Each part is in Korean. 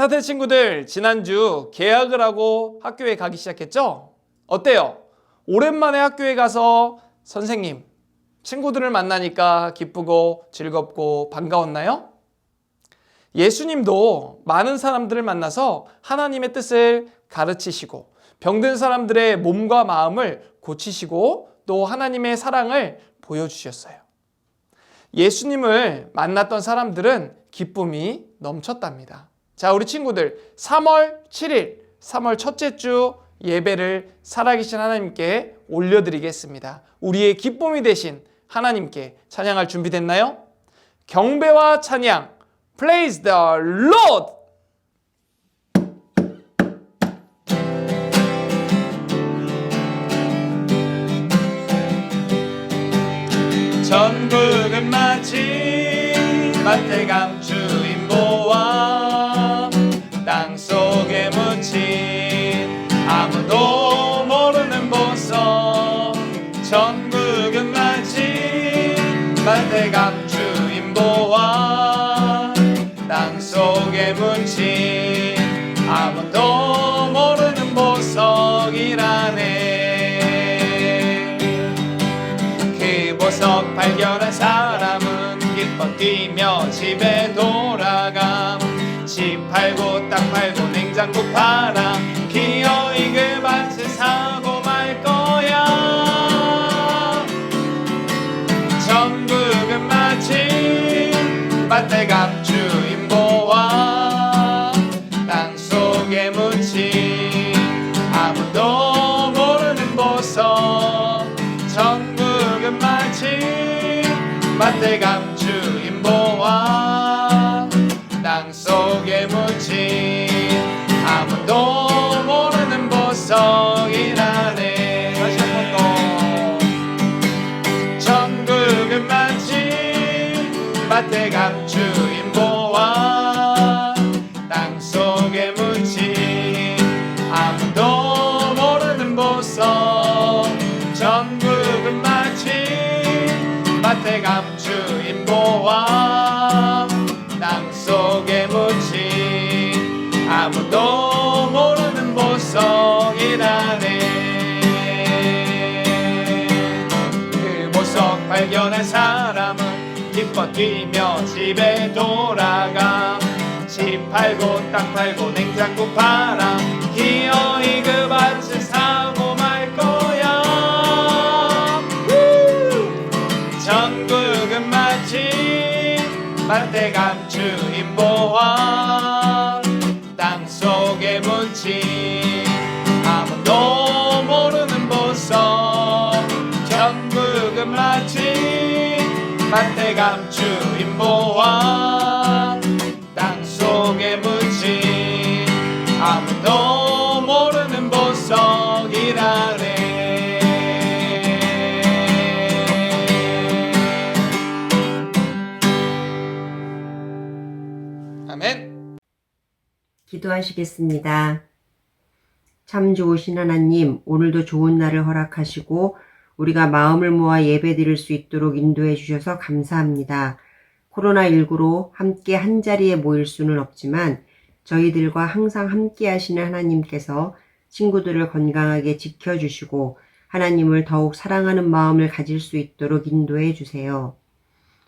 샬롬 자태 친구들 지난주 개학을 하고 학교에 가기 시작했죠? 어때요? 오랜만에 학교에 가서 선생님, 친구들을 만나니까 기쁘고 즐겁고 반가웠나요? 예수님도 많은 사람들을 만나서 하나님의 뜻을 가르치시고 병든 사람들의 몸과 마음을 고치시고 또 하나님의 사랑을 보여주셨어요. 예수님을 만났던 사람들은 기쁨이 넘쳤답니다. 자, 우리 친구들 3월 7일, 3월 첫째 주 예배를 살아계신 하나님께 올려드리겠습니다. 우리의 기쁨이 되신 하나님께 찬양할 준비됐나요? 경배와 찬양, Praise the Lord! 전국은 마치 마태강 주 그 보석 발견한 사람은 기뻐 뛰며 집에 돌아가 집 팔고 땅 팔고 냉장고 팔아 기어이 그 밭을 사고 10번 뛰며 집에 돌아가. 집 팔고 땅 팔고 냉장고 팔아. 기어이 그 밭을 사고 말 거야. 전국은 마치 빨대 감추인 보화 땅 속에 묻힌 아무도 모르는 보석. 전국 밭대감 주인보와 땅 속에 묻힌 아무도 모르는 보석이라네 아멘 기도하시겠습니다. 참 좋으신 하나님, 오늘도 좋은 날을 허락하시고 우리가 마음을 모아 예배 드릴 수 있도록 인도해 주셔서 감사합니다. 코로나19로 함께 한 자리에 모일 수는 없지만 저희들과 항상 함께 하시는 하나님께서 친구들을 건강하게 지켜주시고 하나님을 더욱 사랑하는 마음을 가질 수 있도록 인도해 주세요.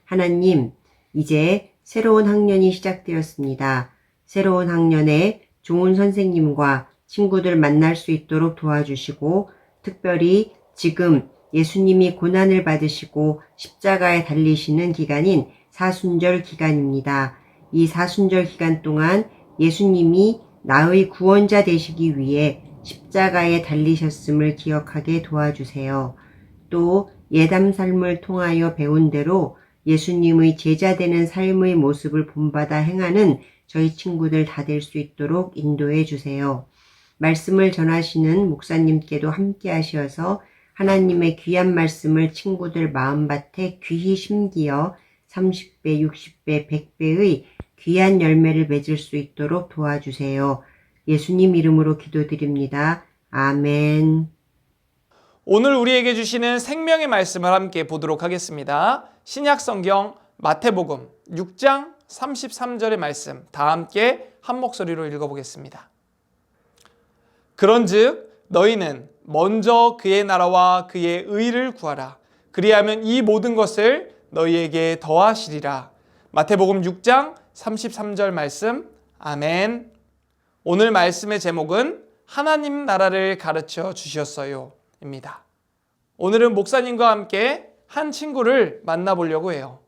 하나님, 이제 새로운 학년이 시작되었습니다. 새로운 학년에 좋은 선생님과 친구들 만날 수 있도록 도와주시고, 특별히 지금 예수님이 고난을 받으시고 십자가에 달리시는 기간인 사순절 기간입니다. 이 사순절 기간 동안 예수님이 나의 구원자 되시기 위해 십자가에 달리셨음을 기억하게 도와주세요. 또 예담 삶을 통하여 배운 대로 예수님의 제자 되는 삶의 모습을 본받아 행하는 저희 친구들 다 될 수 있도록 인도해 주세요. 말씀을 전하시는 목사님께도 함께 하셔서 하나님의 귀한 말씀을 친구들 마음밭에 귀히 심기어 30배, 60배, 100배의 귀한 열매를 맺을 수 있도록 도와주세요. 예수님 이름으로 기도드립니다. 아멘. 오늘 우리에게 주시는 생명의 말씀을 함께 보도록 하겠습니다. 신약 성경 마태복음 6장 33절의 말씀 다 함께 한 목소리로 읽어보겠습니다. 그런즉 너희는 먼저 그의 나라와 그의 의를 구하라. 그리하면 이 모든 것을 너희에게 더하시리라. 마태복음 6장 33절 말씀. 아멘. 오늘 말씀의 제목은 하나님 나라를 가르쳐 주셨어요 입니다. 오늘은 목사님과 함께 한 친구를 만나보려고 해요.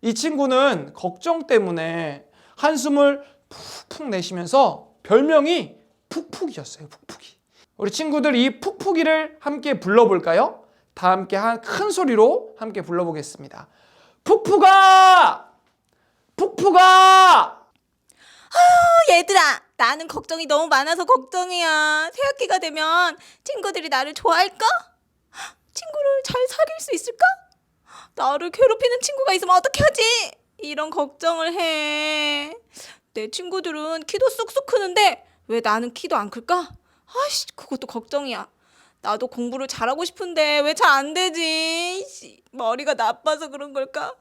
이 친구는 걱정 때문에 한숨을 푹푹 내쉬면서 별명이 푹푹이었어요. 푹푹이. 우리 친구들 이 푹푹이를 함께 불러볼까요? 다 함께 한 큰 소리로 함께 불러보겠습니다. 푹푹아! 푹푹아! 얘들아, 나는 걱정이 너무 많아서 걱정이야. 새학기가 되면 친구들이 나를 좋아할까? 친구를 잘 사귈 수 있을까? 나를 괴롭히는 친구가 있으면 어떻게 하지? 이런 걱정을 해. 내 친구들은 키도 쑥쑥 크는데 왜 나는 키도 안 클까? 아이씨, 그것도 걱정이야. 나도 공부를 잘하고 싶은데 왜 잘 안 되지? 씨, 머리가 나빠서 그런 걸까?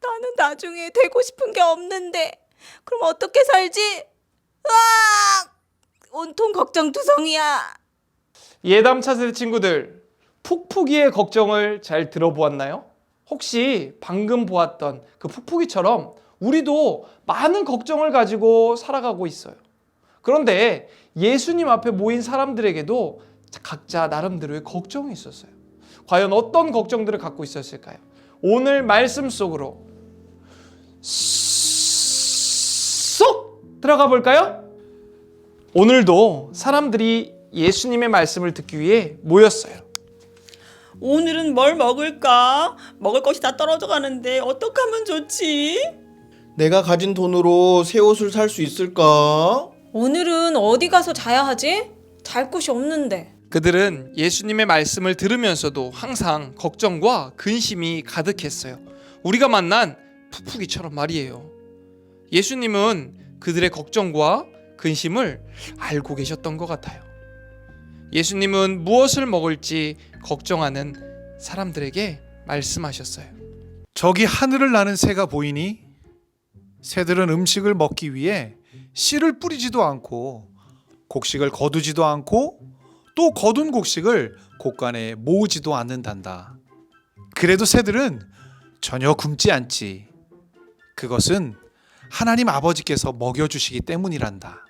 나는 나중에 되고 싶은 게 없는데 그럼 어떻게 살지? 으악! 온통 걱정 투성이야. 예담 차세대 친구들, 푹푹이의 걱정을 잘 들어보았나요? 혹시 방금 보았던 그 푹푹이처럼 우리도 많은 걱정을 가지고 살아가고 있어요. 그런데 예수님 앞에 모인 사람들에게도 각자 나름대로의 걱정이 있었어요. 과연 어떤 걱정들을 갖고 있었을까요? 오늘 말씀 속으로 쏙 들어가 볼까요? 오늘도 사람들이 예수님의 말씀을 듣기 위해 모였어요. 오늘은 뭘 먹을까? 먹을 것이 다 떨어져 가는데 어떻게 하면 좋지? 내가 가진 돈으로 새 옷을 살 수 있을까? 오늘은 어디 가서 자야 하지? 잘 곳이 없는데. 그들은 예수님의 말씀을 들으면서도 항상 걱정과 근심이 가득했어요. 우리가 만난 푸푸기처럼 말이에요. 예수님은 그들의 걱정과 근심을 알고 계셨던 것 같아요. 예수님은 무엇을 먹을지 걱정하는 사람들에게 말씀하셨어요. 저기 하늘을 나는 새가 보이니? 새들은 음식을 먹기 위해 씨를 뿌리지도 않고 곡식을 거두지도 않고 또 거둔 곡식을 곡간에 모으지도 않는단다. 그래도 새들은 전혀 굶지 않지. 그것은 하나님 아버지께서 먹여주시기 때문이란다.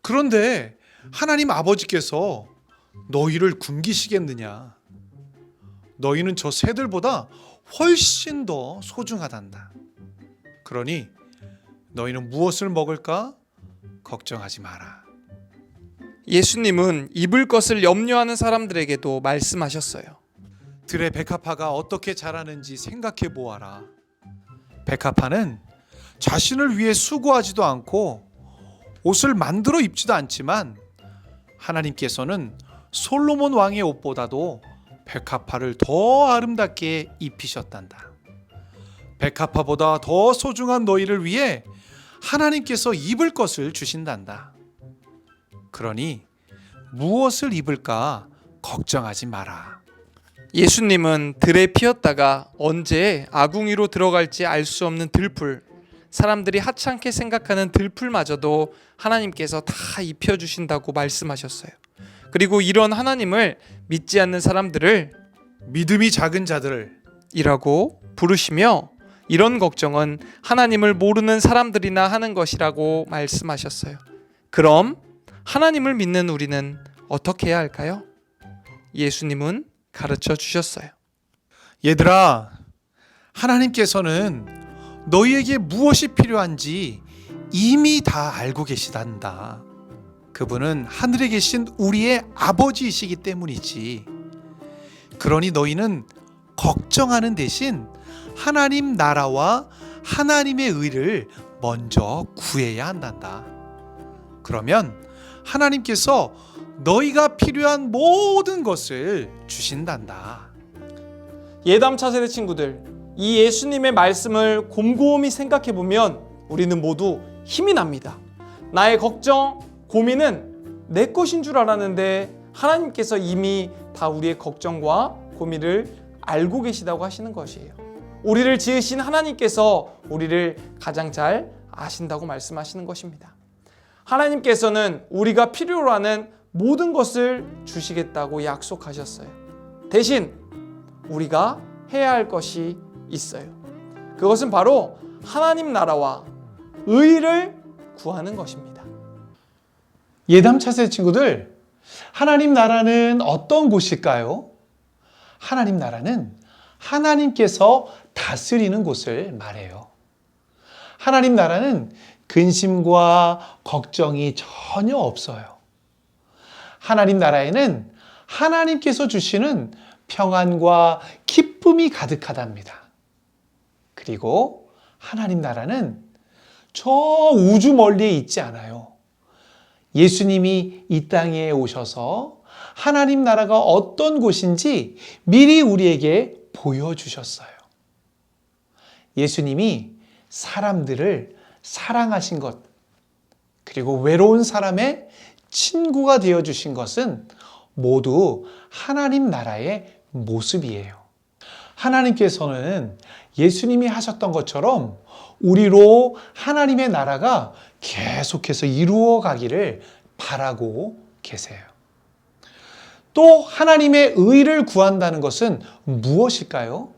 그런데 하나님 아버지께서 너희를 굶기시겠느냐? 너희는 저 새들보다 훨씬 더 소중하단다. 그러니 너희는 무엇을 먹을까? 걱정하지 마라. 예수님은 입을 것을 염려하는 사람들에게도 말씀하셨어요. 들의 백합화가 어떻게 자라는지 생각해 보아라. 백합화는 자신을 위해 수고하지도 않고 옷을 만들어 입지도 않지만 하나님께서는 솔로몬 왕의 옷보다도 백합화를 더 아름답게 입히셨단다. 백합화보다 더 소중한 너희를 위해 하나님께서 입을 것을 주신단다. 그러니 무엇을 입을까 걱정하지 마라. 예수님은 들에 피었다가 언제 아궁이로 들어갈지 알 수 없는 들풀, 사람들이 하찮게 생각하는 들풀마저도 하나님께서 다 입혀주신다고 말씀하셨어요. 그리고 이런 하나님을 믿지 않는 사람들을 믿음이 작은 자들을 이라고 부르시며 이런 걱정은 하나님을 모르는 사람들이나 하는 것이라고 말씀하셨어요. 그럼 하나님을 믿는 우리는 어떻게 해야 할까요? 예수님은 가르쳐 주셨어요. 얘들아, 하나님께서는 너희에게 무엇이 필요한지 이미 다 알고 계시단다. 그분은 하늘에 계신 우리의 아버지이시기 때문이지. 그러니 너희는 걱정하는 대신 하나님 나라와 하나님의 의를 먼저 구해야 한단다. 그러면 하나님께서 너희가 필요한 모든 것을 주신단다. 예담 차 세대 친구들, 이 예수님의 말씀을 곰곰이 생각해 보면 우리는 모두 힘이 납니다. 나의 걱정, 고민은 내 것인 줄 알았는데 하나님께서 이미 다 우리의 걱정과 고민을 알고 계시다고 하시는 것이에요. 우리를 지으신 하나님께서 우리를 가장 잘 아신다고 말씀하시는 것입니다. 하나님께서는 우리가 필요로 하는 모든 것을 주시겠다고 약속하셨어요. 대신 우리가 해야 할 것이 있어요. 그것은 바로 하나님 나라와 의를 구하는 것입니다. 예담 차세 친구들, 하나님 나라는 어떤 곳일까요? 하나님 나라는 하나님께서 다스리는 곳을 말해요. 하나님 나라는 근심과 걱정이 전혀 없어요. 하나님 나라에는 하나님께서 주시는 평안과 기쁨이 가득하답니다. 그리고 하나님 나라는 저 우주 멀리에 있지 않아요. 예수님이 이 땅에 오셔서 하나님 나라가 어떤 곳인지 미리 우리에게 보여주셨어요. 예수님이 사람들을 사랑하신 것, 그리고 외로운 사람의 친구가 되어 주신 것은 모두 하나님 나라의 모습이에요. 하나님께서는 예수님이 하셨던 것처럼 우리로 하나님의 나라가 계속해서 이루어 가기를 바라고 계세요. 또 하나님의 의를 구한다는 것은 무엇일까요?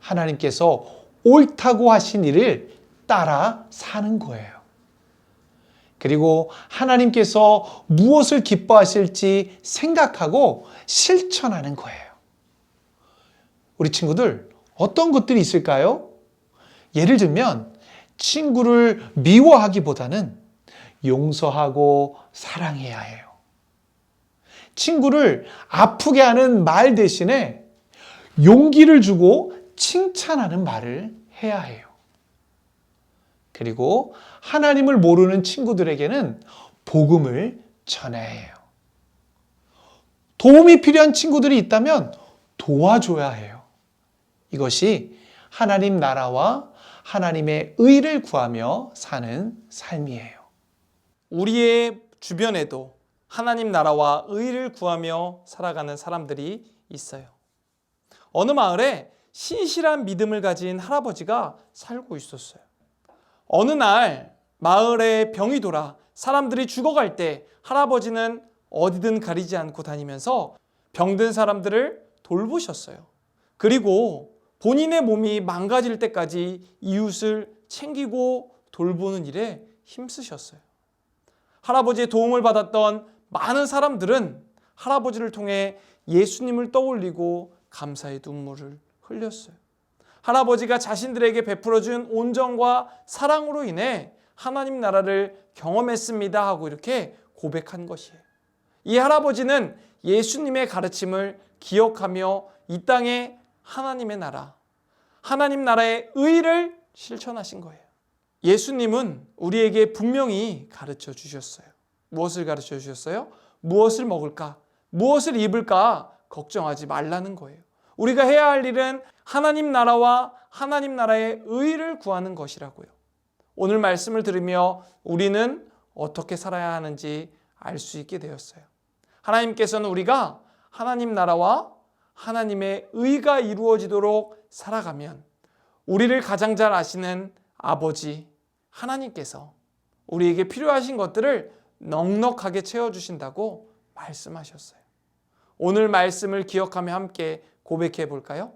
하나님께서 옳다고 하신 일을 따라 사는 거예요. 그리고 하나님께서 무엇을 기뻐하실지 생각하고 실천하는 거예요. 우리 친구들, 어떤 것들이 있을까요? 예를 들면, 친구를 미워하기보다는 용서하고 사랑해야 해요. 친구를 아프게 하는 말 대신에 용기를 주고 칭찬하는 말을 해야 해요. 그리고 하나님을 모르는 친구들에게는 복음을 전해야 해요. 도움이 필요한 친구들이 있다면 도와줘야 해요. 이것이 하나님 나라와 하나님의 의를 구하며 사는 삶이에요. 우리의 주변에도 하나님 나라와 의를 구하며 살아가는 사람들이 있어요. 어느 마을에 신실한 믿음을 가진 할아버지가 살고 있었어요. 어느 날 마을에 병이 돌아 사람들이 죽어갈 때 할아버지는 어디든 가리지 않고 다니면서 병든 사람들을 돌보셨어요. 그리고 본인의 몸이 망가질 때까지 이웃을 챙기고 돌보는 일에 힘쓰셨어요. 할아버지의 도움을 받았던 많은 사람들은 할아버지를 통해 예수님을 떠올리고 감사의 눈물을 흘렸어요. 할아버지가 자신들에게 베풀어준 온정과 사랑으로 인해 하나님 나라를 경험했습니다 하고 이렇게 고백한 것이에요. 이 할아버지는 예수님의 가르침을 기억하며 이 땅에 하나님의 나라, 하나님 나라의 의를 실천하신 거예요. 예수님은 우리에게 분명히 가르쳐 주셨어요. 무엇을 가르쳐 주셨어요? 무엇을 먹을까? 무엇을 입을까? 걱정하지 말라는 거예요. 우리가 해야 할 일은 하나님 나라와 하나님 나라의 의를 구하는 것이라고요. 오늘 말씀을 들으며 우리는 어떻게 살아야 하는지 알 수 있게 되었어요. 하나님께서는 우리가 하나님 나라와 하나님의 의가 이루어지도록 살아가면 우리를 가장 잘 아시는 아버지 하나님께서 우리에게 필요하신 것들을 넉넉하게 채워주신다고 말씀하셨어요. 오늘 말씀을 기억하며 함께 고백해 볼까요?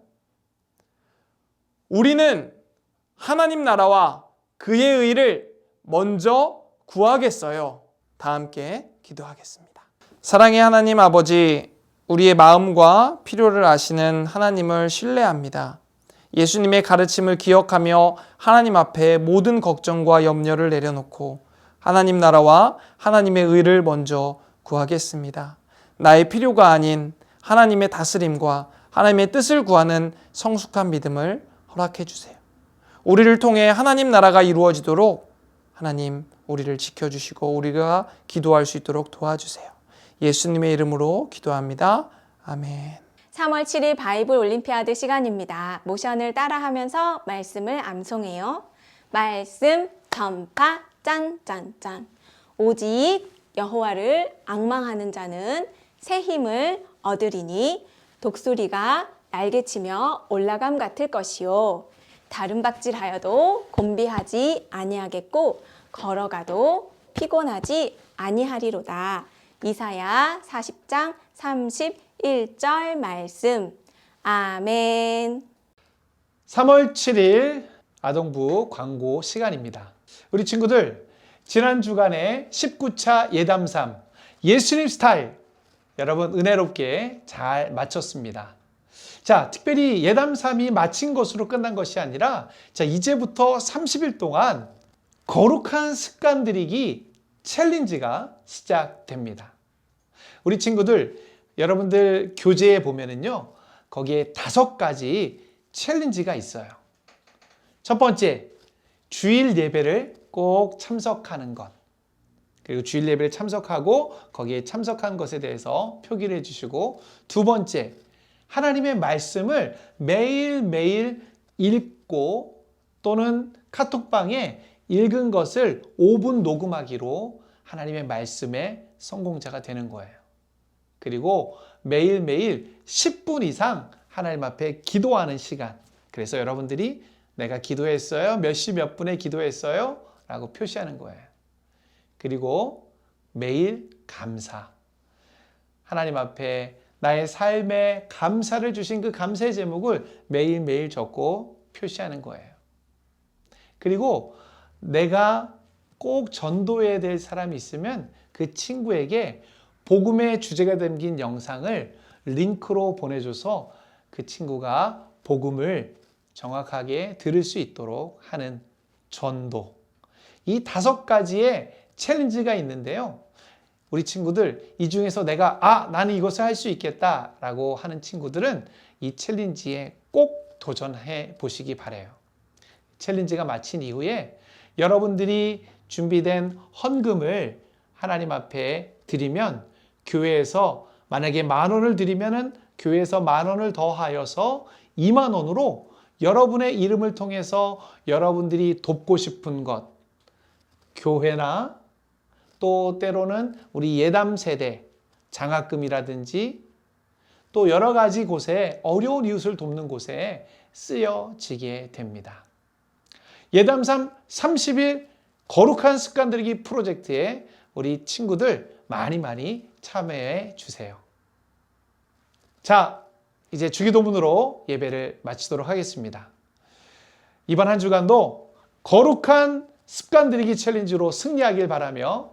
우리는 하나님 나라와 그의 의를 먼저 구하겠어요. 다 함께 기도하겠습니다. 사랑의 하나님 아버지, 우리의 마음과 필요를 아시는 하나님을 신뢰합니다. 예수님의 가르침을 기억하며 하나님 앞에 모든 걱정과 염려를 내려놓고 하나님 나라와 하나님의 의를 먼저 구하겠습니다. 나의 필요가 아닌 하나님의 다스림과 하나님의 뜻을 구하는 성숙한 믿음을 허락해 주세요. 우리를 통해 하나님 나라가 이루어지도록 하나님 우리를 지켜주시고 우리가 기도할 수 있도록 도와주세요. 예수님의 이름으로 기도합니다. 아멘. 3월 7일 바이블 올림피아드 시간입니다. 모션을 따라하면서 말씀을 암송해요. 말씀 전파 짠짠짠. 오직 여호와를 악망하는 자는 새 힘을 얻으리니 독수리가 날개치며 올라감 같을 것이요 다른 박질하여도 곤비하지 아니하겠고 걸어가도 피곤하지 아니하리로다. 이사야 40장 31절 말씀. 아멘. 3월 7일 아동부 광고 시간입니다. 우리 친구들 지난 주간에 19차 예담삼 예수님 스타일 여러분 은혜롭게 잘 마쳤습니다. 자, 특별히 예담삼이 마친 것으로 끝난 것이 아니라 자, 이제부터 30일 동안 거룩한 습관 들이기 챌린지가 시작됩니다. 우리 친구들 여러분들 교재에 보면은요. 거기에 다섯 가지 챌린지가 있어요. 첫 번째, 주일 예배를 꼭 참석하는 것. 그리고 주일 예배를 참석하고 거기에 참석한 것에 대해서 표기를 해주시고 두 번째, 하나님의 말씀을 매일매일 읽고 또는 카톡방에 읽은 것을 5분 녹음하기로 하나님의 말씀의 성공자가 되는 거예요. 그리고 매일매일 10분 이상 하나님 앞에 기도하는 시간. 그래서 여러분들이 내가 기도했어요. 몇 시 몇 분에 기도했어요. 라고 표시하는 거예요. 그리고 매일 감사. 하나님 앞에 나의 삶에 감사를 주신 그 감사의 제목을 매일매일 적고 표시하는 거예요. 그리고 내가 꼭 전도해야 될 사람이 있으면 그 친구에게 복음의 주제가 담긴 영상을 링크로 보내줘서 그 친구가 복음을 정확하게 들을 수 있도록 하는 전도. 이 다섯 가지의 챌린지가 있는데요. 우리 친구들, 이 중에서 내가, 아, 나는 이것을 할 수 있겠다라고 하는 친구들은 이 챌린지에 꼭 도전해 보시기 바래요. 챌린지가 마친 이후에 여러분들이 준비된 헌금을 하나님 앞에 드리면 교회에서 만약에 만 원을 드리면은 교회에서 만 원을 더하여서 2만 원으로 여러분의 이름을 통해서 여러분들이 돕고 싶은 것, 교회나 또 때로는 우리 예담 세대 장학금이라든지 또 여러 가지 곳에 어려운 이웃을 돕는 곳에 쓰여지게 됩니다. 예담삼 30일 거룩한 습관 들이기 프로젝트에 우리 친구들 많이 많이 참여해 주세요. 자, 이제 주기도문으로 예배를 마치도록 하겠습니다. 이번 한 주간도 거룩한 습관 들이기 챌린지로 승리하길 바라며